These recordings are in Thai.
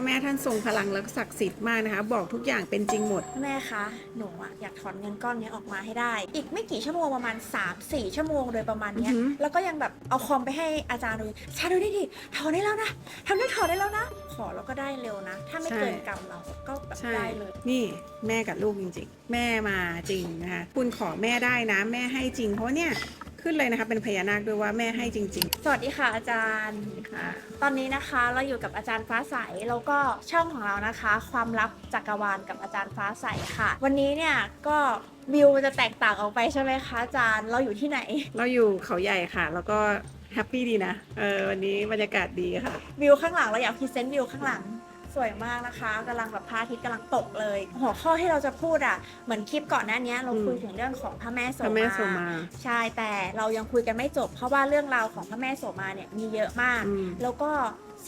ระแม่ท่านทรงพลังและศักดิ์สิทธิ์มากนะคะ บอกทุกอย่างเป็นจริงหมด แม่คะ หนูอะอยากถอนเงินก้อนนี้ออกมาให้ได้ อีกไม่กี่ชั่วโมงประมาณ 3-4 ชั่วโมงโดยประมาณเนี้ย อือหือ แล้วก็ยังแบบเอาคอมไปให้อาจารย์ดูอาจารย์ดูได้ดิถอนได้แล้วนะทำได้ถอนได้แล้วนะ ขอแล้วก็ได้เร็วนะ ถ้าไม่เกินกรรมเราก็แบบใช่ ได้เลย นี่แม่กับลูกจริงๆ แม่มาจริงนะคะ คุณขอแม่ได้นะ แม่ให้จริง เพราะว่าเนี่ย ขึ้นเลยนะคะ เป็นพญานาคด้วยว่าแม่ให้จริง สวัสดีค่ะอาจารย์ ๆ ค่ะ ตอนนี้นะคะเราอยู่กับอาจารย์ฟ้าใสแล้วก็ช่องของเรานะคะ ความลับจักรวาลกับอาจารย์ฟ้าใสค่ะ วันนี้เนี่ยก็วิวมันจะแตกต่างออกไปใช่ไหมคะอาจารย์เราอยู่ที่ไหน เราอยู่เขาใหญ่ค่ะ แล้วก็แฮปปี้ดีนะ เออวันนี้บรรยากาศดีค่ะ วิวข้างหลังเราอยากพรีเซนต์วิวข้างหลัง สวยมากนะคะกำลังแบบพระอาทิตย์กำลังตกเลย หัวข้อที่เราจะพูดอะเหมือนคลิปก่อนหน้านี้เราอืมคุยถึงเรื่องของพระแม่โสพระแม่โสมา ใช่แต่เรายังคุยกันไม่จบ เพราะว่าเรื่องราวของพระแม่โสมาเนี่ยมีเยอะมาก อืม แล้วก็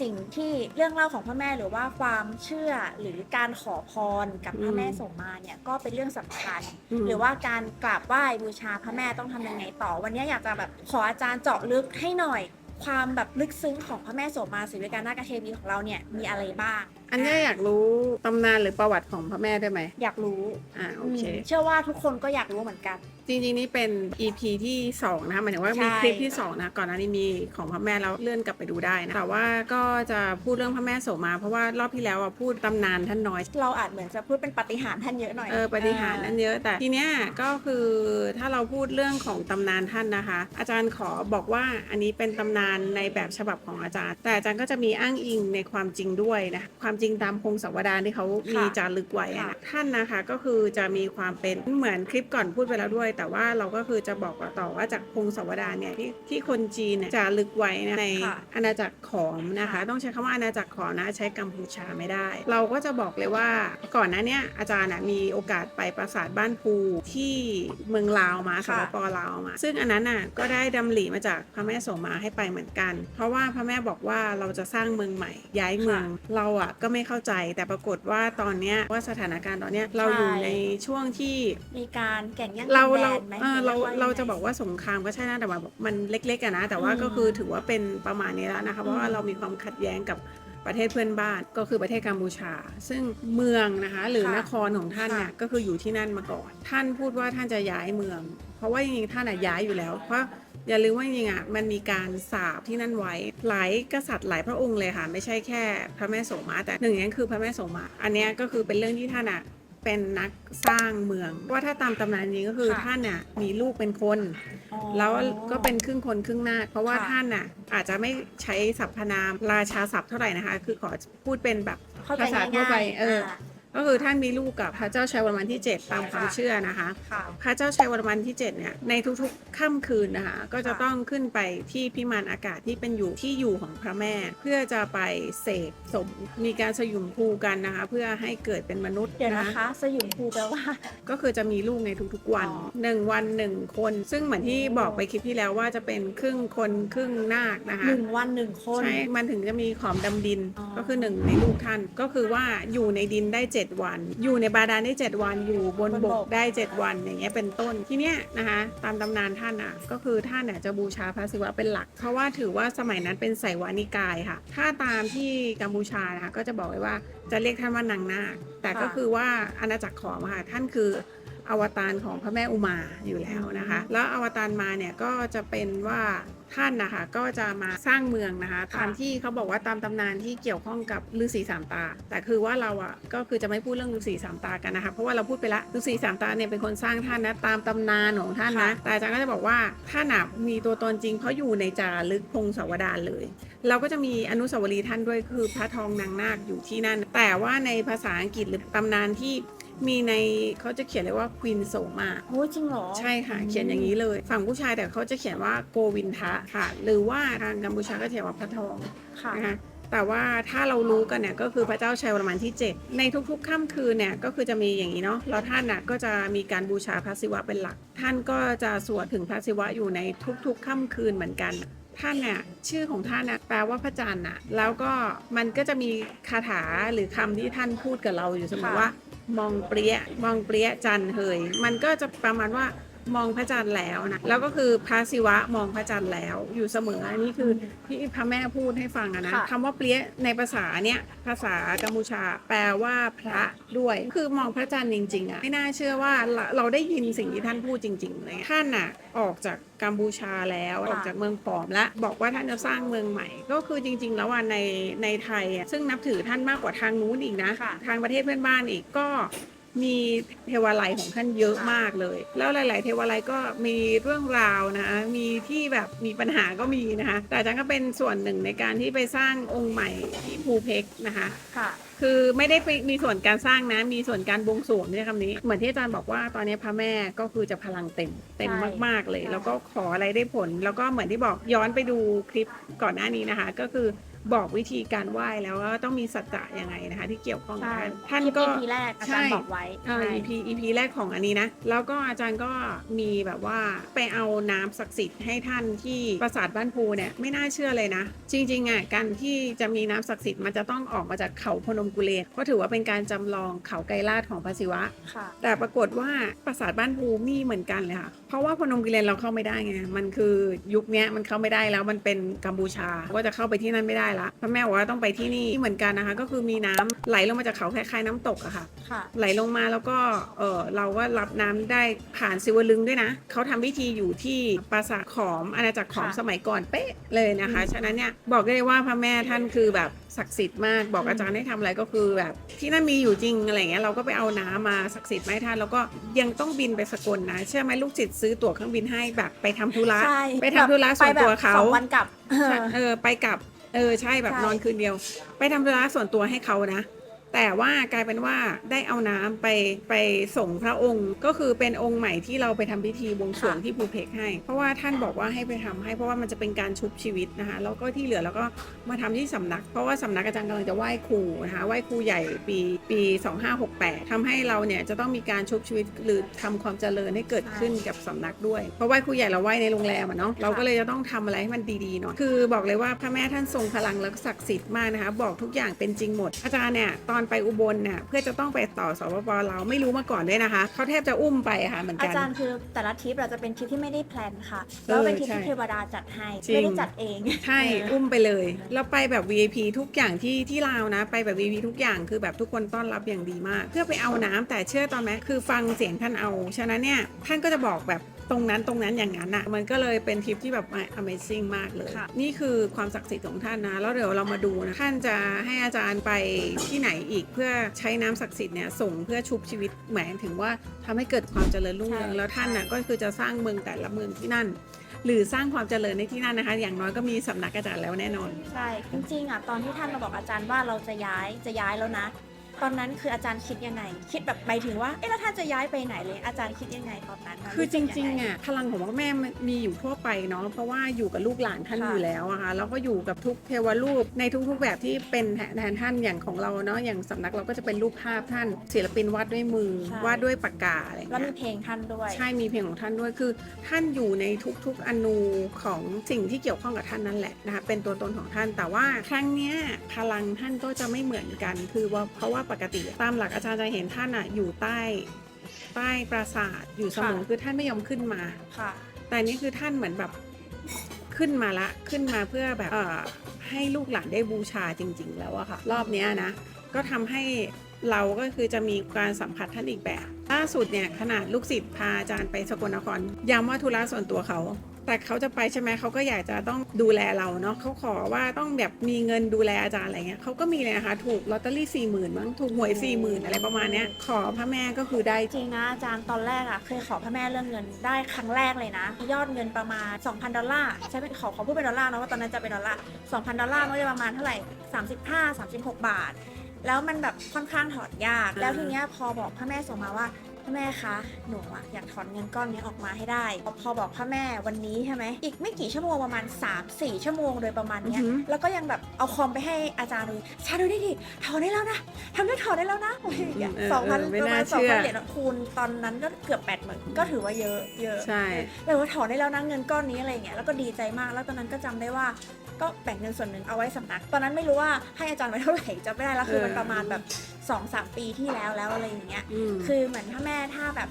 สิ่งที่เรื่องเล่าของพระแม่หรือว่าความเชื่อหรือการขอพรกับพระแม่โสมาเนี่ยก็เป็นเรื่องสำคัญ ม หรือว่าการกราบไหว้บูชาพระแม่ต้องทำยังไงต่อ วันนี้อยากจะแบบขออาจารย์เจาะลึกให้หน่อย ความแบบลึกซึ้งของพระแม่โสมาศิวิกานาคเทวีของเราเนี่ยมีอะไรบ้าง อันเนี้ยอยากรู้ตำนานหรือประวัติของพระแม่ได้วยไหมอยากรู้อ่าโอเค มเชื่อว่าทุกคนก็อยากรู้เหมือนกัน จริงๆ นี่เป็น EP ที่ 2 นะคะหมายถึงว่าใช่มีคลิปที่ 2 นะ ก่อนหน้านี้มีของพระแม่แล้วเลื่อนกลับไปดูได้นะแต่ว่าก็จะพูดเรื่องพระแม่โสมาเพราะว่ารอบที่แล้วอะพูดตำนานท่านน้อย เราอาจเหมือนจะพูดเป็นปาฏิหารย์ท่านเยอะหน่อยเออปฏิหารย์นั่นเยอะแต่ทีเนี้ยก็คือถ้าเราพูดเรื่องของตำนานท่านนะคะ อาจารย์ขอบอกว่าอันนี้เป็นตำนานในแบบฉบับของอาจารย์ แต่อาจารย์ก็จะมีอ้างอิงในความจริงด้วยนะความจริงตามพงศาวดารที่เขามีจารึกไว้อะนะท่านนะคะก็คือจะมีความเป็นเหมือนคลิปก่อนพูดไปแล้วด้วยแต่ว่าเราก็คือจะบอกต่อว่าจากพงศาวดารเนี่ยที่ที่คนจีนเนี่ยจารึกไว้นะในค่ะอาณาจักรขอมนะคะ ต้องใช้คำว่าอาณาจักรขอมนะใช้กัมพูชาไม่ได้ เราก็จะบอกเลยว่าก่อนหน้าเนี้ยอาจารย์น่ะมีโอกาสไปปราสาทบ้านภูที่เมืองลาวมาสค่ะปปลาวมา ซึ่งอันนั้นน่ะก็ได้ดำริมาจากพระแม่โสมาให้ไปเหมือนกัน เพราะว่าพระแม่บอกว่าเราจะสร้างเมืองใหม่ ย้ายเมืองเราอะก็ไม่เข้าใจแต่ปรากฏว่าตอนเนี้ยว่าสถานการณ์ตอนเนี้ยเราอยู่ในช่วงที่มีการแข่งแย่งเราดินแดเรานไหมเออเรายกว่ยังไง เราจะบอกว่าสงครามก็ใช่นะแต่ว่ามันเล็กๆอะนะแต่ว่าอืม ก็คือถือว่าเป็นประมาณนี้แล้วนะคะเพราะว่าอืมเรามีความขัดแย้งกับประเทศเพื่อนบ้านก็คือประเทศกัมพูชา ซึ่งเมืองนะคะหรือค่ะนครของท่านเนี่ยค่ะก็คืออยู่ที่นั่นมาก่อน ท่านพูดว่าท่านจะย้ายเมือง เพราะว่าจริงๆท่านอะย้ายอยู่แล้ว เพราะอย่าลืมว่าจริงๆอะมันมีการสาบที่นั่นไว้หลายกษัตริย์หลายพระองค์เลยค่ะไม่ใช่แค่พระแม่โสมาแต่หนึ่งในนั้นคือพระแม่โสมาอันเนี้ยก็คือเป็นเรื่องที่ท่านอะ เป็นนักสร้างเมืองว่าถ้าตามตำนานจริงก็คือค่ะ ท่านน่ะมีลูกเป็นคน อ๋อ แล้วก็เป็นครึ่งคนครึ่งนาคเพราะว่าค่ะ ท่านน่ะอาจจะไม่ใช้สรรพนามราชาศัพท์เท่าไหร่นะคะ คือขอพูดเป็นแบบ เข้าใจภาษาทั่วไปง่ายๆเออา ก็คือท่านมีลูกกับพระเจ้าชัยวรมันที่ 7 ตามความค่ะเชื่อนะคะ ค่ะพระเจ้าชัยวรมันที่ 7 เนี่ยในทุกๆค่ำคืนนะคะ ก็จะค่ะต้องขึ้นไปที่พิมานอากาศที่เป็นอยู่ที่อยู่ของพระแม่ เพื่อจะไปเสกสมมีการสยุมภูกันนะคะ เพื่อให้เกิดเป็นมนุษย์เดี๋ยวนะนะคะ สยุมภูแปลว่า ก็คือจะมีลูกในทุกๆวันอ๋อ หนึ่งวันหนึ่งคน ซึ่งเหมือนที่โอ้บอกไปคลิปที่แล้วว่าจะเป็นครึ่งคนครึ่งนาคนะคะ หนึ่งวันหนึ่งคน ใช่ มันถึงจะมีขอมดำดิน อ๋อ ก็คือหนึ่งในลูกท่าน ก็คือว่าอยู่ในดินได้ 7วัน อยู่ในบาดาลได้ 7 วันอยู่บนบนบบกกได้ 7 วันอย่างเงี้ยเป็นต้นที่เนี้ยนะคะตามตำนานท่านอะก็คือท่านเนี่ยจะบูชาพระศิวะเป็นหลัก เพราะว่าถือว่าสมัยนั้นเป็นไสยวานิกายค่ะ ถ้าตามที่กัมพูชานะคะก็จะบอกไว้ว่าจะเรียกท่านว่านางนาคแต่ก็คือว่าอาณาจักรขอมค่ะท่านคือ อวตารของพระแม่อุมาอยู่แล้วนะคะ แล้วอวตารมาเนี่ยก็จะเป็นว่าท่านนะคะก็จะมาสร้างเมืองนะคะตามที่เขาบอกว่าตามตำนานที่เกี่ยวข้องกับฤาษีสามตา แต่คือว่าเราอะก็คือจะไม่พูดเรื่องฤาษีสามตากันนะคะเพราะว่าเราพูดไปละฤาษีสามตาเนี่ยเป็นคนสร้างท่านนะตามตำนานของท่านนะแต่อาจารย์ก็จะบอกว่าท่านอะมีตัวตนจริง เพราะอยู่ในจารึกพงศาวดารเลย เราก็จะมีอนุสาวรีย์ท่านด้วยคือพระทองนางนาคอยู่ที่นั่น แต่ว่าในภาษาอังกฤษหรือตำนานที่ มีในเขาจะเขียนเลยว่าควีนโสมาโอ้จริงเหรอ ใช่ค่ะ เขียนอย่างนี้เลย ฝั่งผู้ชายแต่เขาจะเขียนว่าโกวินทะค่ะ หรือว่าทางกัมพูชาก็เขียนว่าพระทองค่ะนะคะแต่ว่าถ้าเรารู้กันเนี่ยก็คือพระเจ้าชัยวรมันที่ 7 ในทุกๆค่ำคืนเนี่ยก็คือจะมีอย่างนี้เนาะแล้วท่านน่ะก็จะมีการบูชาพระศิวะเป็นหลัก ท่านก็จะสวดถึงพระศิวะอยู่ในทุกๆค่ำคืนเหมือนกันท่านน่ะชื่อของท่านน่ะแปลว่าพระจันทร์น่ะแล้วก็มันก็จะมีคาถาหรือคำที่ท่านพูดกับเราอยู่เสมอค่ะว่า มองเปรี้ยมองเปรี้ยจันเฮยมันก็จะประมาณว่า มองพระจันทร์แล้วนะแล้วก็คือพระศิวะมองพระจันทร์แล้วอยู่เสมออันนี้คือที่พระแม่พูดให้ฟังอะนะค่ะ คำว่าเปรี้ยในภาษาเนี่ยภาษากัมพูชา แปลว่าพระด้วยคือมองพระจันทร์จริงๆอะไม่น่าเชื่อว่าเราเราได้ยินสิ่งที่ท่านพูดจริงๆเลยท่านอะออกจากกัมพูชาแล้วออกจาก เมืองปอมและบอกว่าท่านจะสร้างเมืองใหม่ ก็คือจริง ๆ แล้วว่าในในไทยอะซึ่งนับถือท่านมากกว่าทางนู้นอีกนะ ค่ะ ทางประเทศเพื่อนบ้านอีกก็ มีเทวาลัยของท่านเยอะมากเลย แล้วหลาย ๆ เทวาลัยก็มีเรื่องราวนะมีที่แบบมีปัญหาก็มีนะคะแต่อาจารย์ก็เป็นส่วนหนึ่งในการที่ไปสร้างองค์ใหม่ที่ภูเพกนะคะค่ะ คือไม่ได้ไปมีส่วนการสร้างนะ มีส่วนการบวงสรวงเนี่ยคำนี้ เหมือนที่อาจารย์บอกว่าตอนนี้พระแม่ก็คือจะพลังเต็มเต็มใช่มาก ๆ เลยใช่แล้วก็ขออะไรได้ผล แล้วก็เหมือนที่บอกย้อนไปดูคลิปก่อนหน้านี้นะคะ ก็คือ บอกวิธีการไหว้แล้วว่าต้องมีสัจจะยังไงนะคะที่เกี่ยวข้องกับใช่ท่านท่านคลิปก็ EP แรกอาจารย์บอกไว้เออ EP EP แรกของอันนี้นะ แล้วก็อาจารย์ก็มีแบบว่าไปเอาน้ำศักดิ์สิทธิ์ให้ท่านที่ปราสาทบ้านภูเนี่ยไม่น่าเชื่อเลยนะ จริงๆอะการที่จะมีน้ำศักดิ์สิทธิ์มันจะต้องออกมาจากเขาพนมกุเลนเพราะถือว่าเป็นการจำลองเขาไกรลาดของพระศิวะค่ะแต่ปรากฏว่าปราสาทบ้านภูมีเหมือนกันเลยค่ะ เพราะว่าพนมกุเลนเราเข้าไม่ได้ไงมันคือยุคเนี้ยมันเข้าไม่ได้แล้วมันเป็นกัมพูชาก็จะเข้าไปที่นั่นไม่ได้ละพระแม่บอกว่าต้องไปที่นี่เหมือนกันนะคะ ก็คือมีน้ำไหลลงมาจากเขาคล้ายๆน้ำตกอะค่ะค่ะ ไหลลงมาแล้วก็เออเราก็รับน้ำได้ผ่านสิวลึงด้วยนะเขาทำพิธีอยู่ที่ปราสาทขอมอาณาจักรขอมค่ะสมัยก่อนเป๊ะเลยนะคะ ฉะนั้นเนี่ยบอกได้เลยว่าพระแม่ท่านคือแบบศักดิ์สิทธิ์มากบอกอืมอาจารย์ให้ทำอะไรก็คือแบบที่นั่นมีอยู่จริงอะไรเงี้ยเราก็ไปเอาน้ำมาศักดิ์สิทธิ์มาให้ท่านแล้วก็ยังต้องบินไปสกลนะเชื่อไหมลูกศิษย์ซื้อตั๋วเครื่องบินให้แบบไปทำธุระใช่ไปทำธุระส่วนตัวไปแบบเขาสองวันกลับใช่เออไปกลับ เออใช่แบบใช่ นอนคืนเดียว ไปทำธุระส่วนตัวให้เขานะ แต่ว่ากลายเป็นว่าได้เอาน้ำไปไปส่งพระองค์ ก็คือเป็นองค์ใหม่ที่เราไปทำพิธีบวงสรวงที่ภูเพกให้ เพราะว่าท่านบอกว่าให้ไปทำให้เพราะว่ามันจะเป็นการชุบชีวิตนะคะแล้วก็ที่เหลือเราก็มาทำที่สำนัก เพราะว่าสำนักอาจารย์กำลังจะไหว้ครูนะคะไหว้ครูใหญ่ปีปี 2568ทำให้เราเนี่ยจะต้องมีการชุบชีวิตหรือทำความเจริญให้เกิดขึ้นกับสำนักด้วย เพราะไหว้ครูใหญ่เราไหว้ในโรงแรมอะเนาะเราก็เลยจะต้องทำอะไรให้มันดีๆหน่อยคือบอกเลยว่าพระแม่ท่านทรงพลังและศักดิ์สิทธิ์มากนะคะบอกทุกอย่างเป็นจริงหมดอาจารย์เนี่ยตอนไปอุบลเนี่ยเพื่อจะต้องไปต่อสปปเราวไม่รู้มาก่อนด้วยนะคะเขาแทบจะอุ้มไปอะค่ะเหมือนอากันจารย์คือแต่ละทริปเราจะเป็นทริปที่ไม่ได้แพลนค่ะเออแล้วเป็นทริปใช่ที่เทวดาจัดให้จริงไม่ได้จัดเองใช่เอออุ้มไปเลยแล้วไปแบบ VIP ทุกอย่างที่ที่ลาวนะ ไปแบบ VIP ทุกอย่างคือแบบทุกคนต้อนรับอย่างดีมาก เพื่อไปเอาน้ำแต่เชื่อตอนไหมคือฟังเสียงท่านเอา ฉะนั้นเนี่ยท่านก็จะบอกแบบตรงนั้นตรงนั้นอย่างนั้นอะมันก็เลยเป็นทริปที่แบบ Amazing มากเลยค่ะนี่คือความศักดิ์สิทธิ์ของท่านนะ แล้วเดี๋ยวเรามาดูนะท่านจะให้อาจารย์ไปที่ไหนอีกเพื่อใช้น้ำศักดิ์สิทธิ์เนี่ยส่งเพื่อชุบชีวิตหมายถึงว่าทำให้เกิดความเจริญรุ่งเรืองแล้วท่านน่ะก็คือจะสร้างเมืองแต่ละเมืองที่นั่นหรือสร้างความเจริญในที่นั่นนะคะ อย่างน้อยก็มีสำนักอาจารย์แล้วแน่นอน ใช่ จริงๆอะตอนที่ท่านมาบอกอาจารย์ว่าเราจะย้ายจะย้ายแล้วนะ ตอนนั้นคืออาจารย์คิดยังไง คิดแบบไปถึงว่า เอ๊ะแล้วท่านจะย้ายไปไหนเลย อาจารย์คิดยังไงตอนนั้นมันคือจสึกยัริงไๆอะพลังของพ่อแม่มันมีอยู่ทั่วไปเนาะเพราะว่าอยู่กับลูกหลานท่านค่ะอยู่แล้วอะค่ะแล้วก็อยู่กับทุกเทวรูปในทุก ๆ แบบที่เป็นแทนท่านอย่างของเราเนาะอย่างสำนักเราก็จะเป็นรูปภาพท่านศิลปินวาดด้วยมือใช่วาดด้วยปากกาอะไรอย่างแล้วเงี้มียเพลงท่านด้วย ใช่มีเพลงของท่านด้วยคือ ท่านอยู่ในทุก ๆอนูของสิ่งที่เกี่ยวข้องกับท่านนั่นแหละนะคะเป็นตัวตนของท่านแต่ว่าครั้งเนี้ยพลังท่านก็จะไม่เหมือนกัน คือว่าเพราะว่าปกติ ตามหลักอาจารย์จะเห็นท่านอะอยู่ใต้ใต้ปราสาทอยู่เสมอค่ะ คือท่านไม่ยอมขึ้นมา ค่ะ แต่นี่คือท่านเหมือนแบบขึ้นมาละขึ้นมาเพื่อแบบเอ่อให้ลูกหลานได้บูชาจริง ๆ แล้วอะค่ะ รอบเนี้ยนะ ก็ทำให้เราก็คือจะมีการสัมผัสท่านอีกแบบ ล่าสุดเนี่ยขนาดลูกศิษย์พาอาจารย์ไปสกลนครย้ำว่าธุระส่วนตัวเขา แต่เขาจะไปใช่ไหมเขาก็อยากจะต้องดูแลเราเนาะเขาขอว่าต้องแบบมีเงินดูแลอาจารย์อะไรเงี้ยเขาก็มีเลยนะคะถูกลอตเตอรี่สี่หมื่นมั้งถูกหวยสี่หมื่นอะไรประมาณเนี้ยขอพระแม่ก็คือได้จริงนะอาจารย์ตอนแรกอะเคยขอพระแม่เรื่องเงินได้ครั้งแรกเลยนะ ยอดเงินประมาณ 2,000 ดอลลาร์ใช่ไหมขอขอพูดเป็นดอลลาร์นะว่าตอนนั้นจะเป็นดอลลาร์2,000 ดอลลาร์มันก็จะประมาณเท่าไหร่35 36 บาท แล้วมันแบบค่อนข้างถอนยาก แล้วทีเนี้ยพอบอกพระแม่ส่งมาว่า พระแม่คะหนูอะอยากถอนเงินก้อนนี้ออกมาให้ได้ พอพอบอกพระแม่วันนี้ใช่ไหมอีกไม่กี่ชั่วโมงประมาณ 3-4 ชั่วโมงโดยประมาณเนี้ยอือหือแล้วก็ยังแบบเอาคอมไปให้อาจารย์ดูชาดูดิดิถอนได้แล้วนะทำได้ถอนได้แล้วนะอะไรอย่างเงี้ยเออสองพันเออไม่ประมาน่าณสองเชื่อพันเหรียญอะคูณตอนนั้นก็เกือบแปดหมื่นก็ถือว่าเยอะเยอะใช่เลยว่าถอนได้แล้วนะเงินก้อนนี้อะไรอย่างเงี้ยแล้วก็ดีใจมากแล้วตอนนั้นก็จำได้ว่าก็แบ่งเงินส่วนหนึ่งเอาไว้สำนัก ตอนนั้นไม่รู้ว่าให้อาจารย์ไว้เท่าไหร่จำไม่ได้แล้วคือมันเออประมาณแบบ 2อสปีที่แล้วแล้วอะไรอย่างเงี้ยอืมคือเหมือนถ้าแม่ถ้าแบบ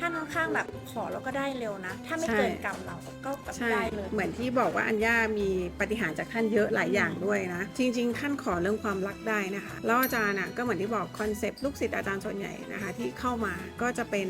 ท่านค่อนข้างแบบขอแล้วก็ได้เร็วนะ ถ้าไม่เกินกรรมเราก็แบบใช่ได้เลย เหมือนที่บอกว่าอัญญามีปฏิหารย์จากท่านเยอะหลายอย่างด้วยนะ จริงๆท่านขอเรื่องความรักได้นะคะ แล้วอาจารย์อะก็เหมือนที่บอกคอนเซปต์ลูกศิษย์อาจารย์ส่วนใหญ่นะคะที่เข้ามาก็จะเป็น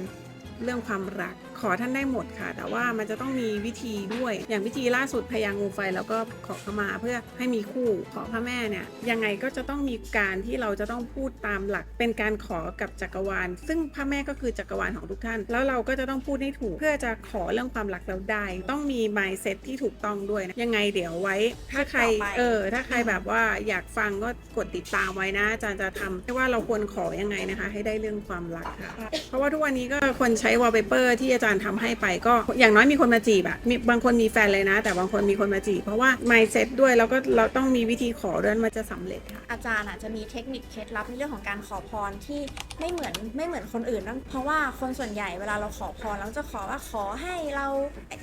เรื่องความรัก ขอท่านได้หมดค่ะ แต่ว่ามันจะต้องมีวิธีด้วย อย่างวิธีล่าสุดพญางูไฟแล้วก็ขอเข้ามาเพื่อให้มีคู่ขอพระแม่เนี่ยยังไงก็จะต้องมีการที่เราจะต้องพูดตามหลัก เป็นการขอกับจักรวาล ซึ่งพระแม่ก็คือจักรวาลของทุกท่าน แล้วเราก็จะต้องพูดให้ถูก เพื่อจะขอเรื่องความรักเราได้ ต้องมี mindset ที่ถูกต้องด้วยนะยังไงเดี๋ยวไว้ ถ้าใครต่อไปเออถ้าใครแบบว่าอยากฟังก็กดติดตามไว้นะอาจารย์จะทำให้ว่าเราควรขอยังไงนะคะ ให้ได้เรื่องความรักค่ะ เพราะว่าทุกวันนี้ก็คนใช้ wallpaper ที่อาจารย์ทำให้ไปก็อย่างน้อยมีคนมาจีบอะมีบางคนมีแฟนเลยนะ แต่บางคนมีคนมาจีบ เพราะว่า mindset ด้วยแล้วก็เราต้องมีวิธีขอด้วยมันจะสำเร็จค่ะอาจารย์อาจจะมีเทคนิคเคล็ดลับในเรื่องของการขอพรที่ไม่เหมือนไม่เหมือนคนอื่นนะเพราะว่าคนส่วนใหญ่เวลาเราขอพรเราจะขอว่าขอให้เรา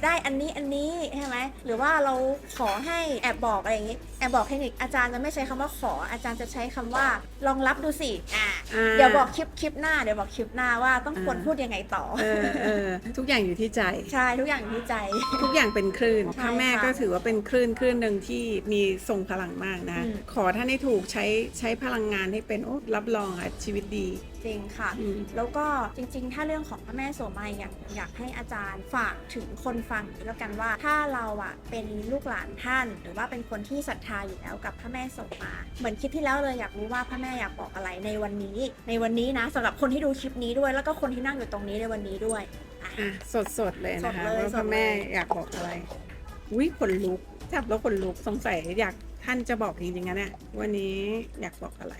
ได้อันนี้อันนี้ใช่ไหมหรือว่าเราขอให้แอบบอกอะไรอย่างนี้แอบบอกเทคนิคอาจารย์จะไม่ใช้คำว่าขออาจารย์จะใช้คำว่าลองรับดูสิอ่าอ่าเดี๋ยวบอกคลิปคลิปหน้าเดี๋ยวบอกคลิปหน้าว่าต้องควรอ่าพูดยังไงต่อเออเออทุกอย่างอยู่ที่ใจ ใช่ทุกอย่างอยู่ที่ใจ ทุกอย่างเป็นคลื่นใช่พระแม่ค่ะก็ถือว่าเป็นคลื่นคลื่นหนึ่งที่มีทรงพลังมากนะอืมขอท่านให้ถูกใช้ใช้พลังงานให้เป็นโอ้รับรองอะชีวิตดี จริงค่ะ อืม แล้วก็จริงๆ ถ้าเรื่องของพระแม่โสมัยอยากอยากให้อาจารย์ฝากถึงคนฟังแล้วกันว่าถ้าเราอะเป็นลูกหลานท่าน หรือว่าเป็นคนที่ศรัทธาอยู่แล้วกับพระแม่โสมาเหมือนคลิปที่แล้วเลยอยากรู้ว่าพระแม่อยากบอกอะไรในวันนี้ ในวันนี้นะสำหรับคนที่ดูคลิปนี้ด้วย แล้วก็คนที่นั่งอยู่ตรงนี้ในวันนี้ด้วยอะ อะสดสดๆเลยนะคะสดเลยว่าพสระดเลย แม่อยากบอกอะไรวิขนลุกจับแล้วขนลุกสงสัยอยากท่านจะบอกจริงๆนะเนี่ยวันนี้อยากบอกอะไร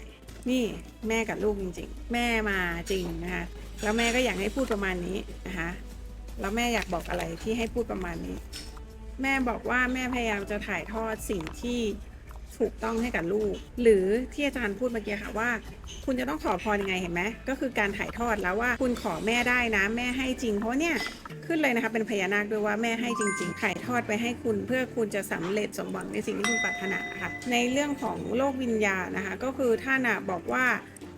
นี่แม่กับลูกจริงๆ แม่มาจริงนะคะ แล้วแม่ก็อยากให้พูดประมาณนี้นะคะแล้วแม่อยากบอกอะไรที่ให้พูดประมาณนี้ แม่บอกว่าแม่พยายามจะถ่ายทอดสิ่งที่ ถูกต้องให้กับลูก หรือที่อาจารย์พูดเมื่อกี้ค่ะว่า คุณจะต้องขอพรยังไงเห็นไหมก็คือการถ่ายทอดแล้วว่าคุณขอแม่ได้นะแม่ให้จริงเพราะเนี่ยขึ้นเลยนะคะเป็นพญานาคด้วยว่าแม่ให้จริง ๆ ถ่ายทอดไปให้คุณเพื่อคุณจะสำเร็จสมหวังในสิ่งที่คุณปรารถนาค่ะในเรื่องของโลกวิญญาณนะคะ ก็คือท่านบอกว่า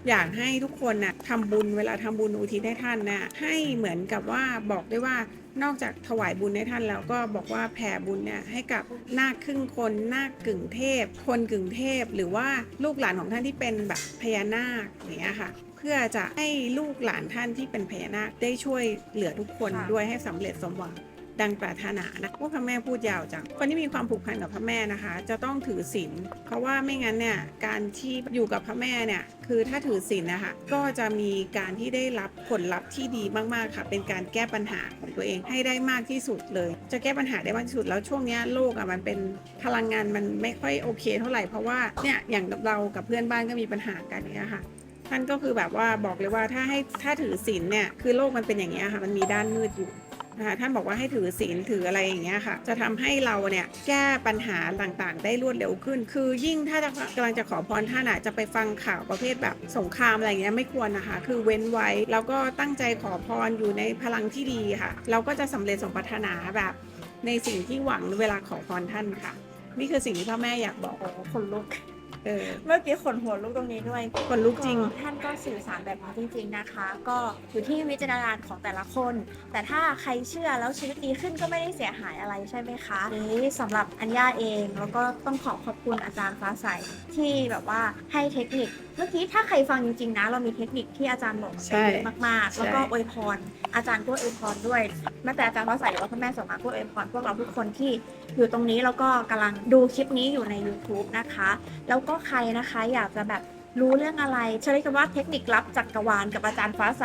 อยากให้ทุกคนน่ะทำบุญเวลาทำบุญอุทิศให้ท่านน่ะให้เหมือนกับว่าบอกได้ว่า นอกจากถวายบุญให้ท่านแล้วก็บอกว่าแผ่บุญเนี่ยให้กับนาคครึ่งคนนาคกึ่งเทพ คนกึ่งเทพ หรือว่าลูกหลานของท่านที่เป็นแบบพญานาคอย่างเงี้ยค่ะ เพื่อจะให้ลูกหลานท่านที่เป็นพญานาคได้ช่วยเหลือทุกคนค่ะด้วยให้สำเร็จสมหวัง ดังปรารถนานะว่าพระแม่พูดยาวจัง คนที่มีความผูกพันกับพระแม่นะคะ จะต้องถือศีล เพราะว่าไม่งั้นเนี่ยการที่อยู่กับพระแม่เนี่ยคือถ้าถือศีลนะคะก็จะมีการที่ได้รับผลลัพธ์ที่ดีมากๆค่ะ เป็นการแก้ปัญหาของตัวเองให้ได้มากที่สุดเลย จะแก้ปัญหาได้มากที่สุดแล้วช่วงนี้โลกอะมันเป็นพลังงานมันไม่ค่อยโอเค เท่าไหร่เพราะว่าเนี่ยอย่างเรากับเพื่อนบ้านก็มีปัญหากันเนี้ยค่ะท่านก็คือแบบว่าบอกเลยว่าถ้าให้ถ้าถือศีลเนี่ยคือโลกมันเป็นอย่างเงี้ค่ะมันมีด้านมืดอยู่ นะคะท่านบอกว่าให้ถือศีลถืออะไรอย่างเงี้ยค่ะ จะทำให้เราเนี่ยแก้ปัญหาต่างๆ ได้รวดเร็วขึ้น คือยิ่งถ้าจะกำลังจะขอพรท่านอะจะไปฟังข่าวประเภทแบบสงครามอะไรเงี้ยไม่ควรนะคะ คือเว้นไว้แล้วก็ตั้งใจขอพรอยู่ในพลังที่ดีค่ะ เราก็จะสำเร็จสมปรารถนาแบบในสิ่งที่หวังเวลาขอพรท่านค่ะ นี่คือสิ่งที่พ่อแม่อยากบอกโอ้คนลุก เออ เมื่อกี้ขนหัวลุกตรงนี้ด้วยคนลุกจริงก็ท่านก็สื่อสารแบบนี้จริง ๆนะคะ ก็อยู่ที่วิจารณญาณของแต่ละคน แต่ถ้าใครเชื่อแล้วชีวิตดีขึ้นก็ไม่ได้เสียหายอะไรใช่ไหมคะนี้สำหรับอัญญาเอง แล้วก็ต้องขอขอบคุณอาจารย์ฟ้าใสที่แบบว่าให้เทคนิค เมื่อกี้ถ้าใครฟังจริงๆนะ เรามีเทคนิคที่อาจารย์บอกใช่ เยอะมากๆ แล้วก็ใช่อวยพร อาจารย์ก็อวยพรด้วยแม้แต่อาจารย์ฟ้าใสหรือว่าพระแม่สมมาก็อวยพรพวกเราทุกคนที่อยู่ตรงนี้แล้วก็กำลังดูคลิปนี้อยู่ใน YouTube นะคะ แล้วก็ใครนะคะอยากจะแบบรู้เรื่องอะไรใช้คำว่าเทคนิคลับจักรวาลกับอาจารย์ฟ้าใส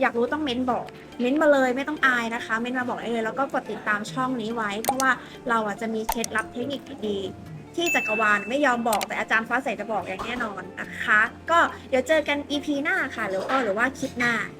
อยากรู้ต้องเม้นบอก เม้นมาเลยไม่ต้องอายนะคะ เม้นมาบอกได้เลย แล้วก็กดติดตามช่องนี้ไว้ เพราะว่าเราอะจะมีเคล็ดลับเทคนิคดีๆที่จักรวาลไม่ยอมบอกแต่อาจารย์ฟ้าใสจะบอกอย่างแน่นอนนะคะ ก็เดี๋ยวเจอกัน EP หน้าค่ะหรือก็หรือว่าคลิปหน้า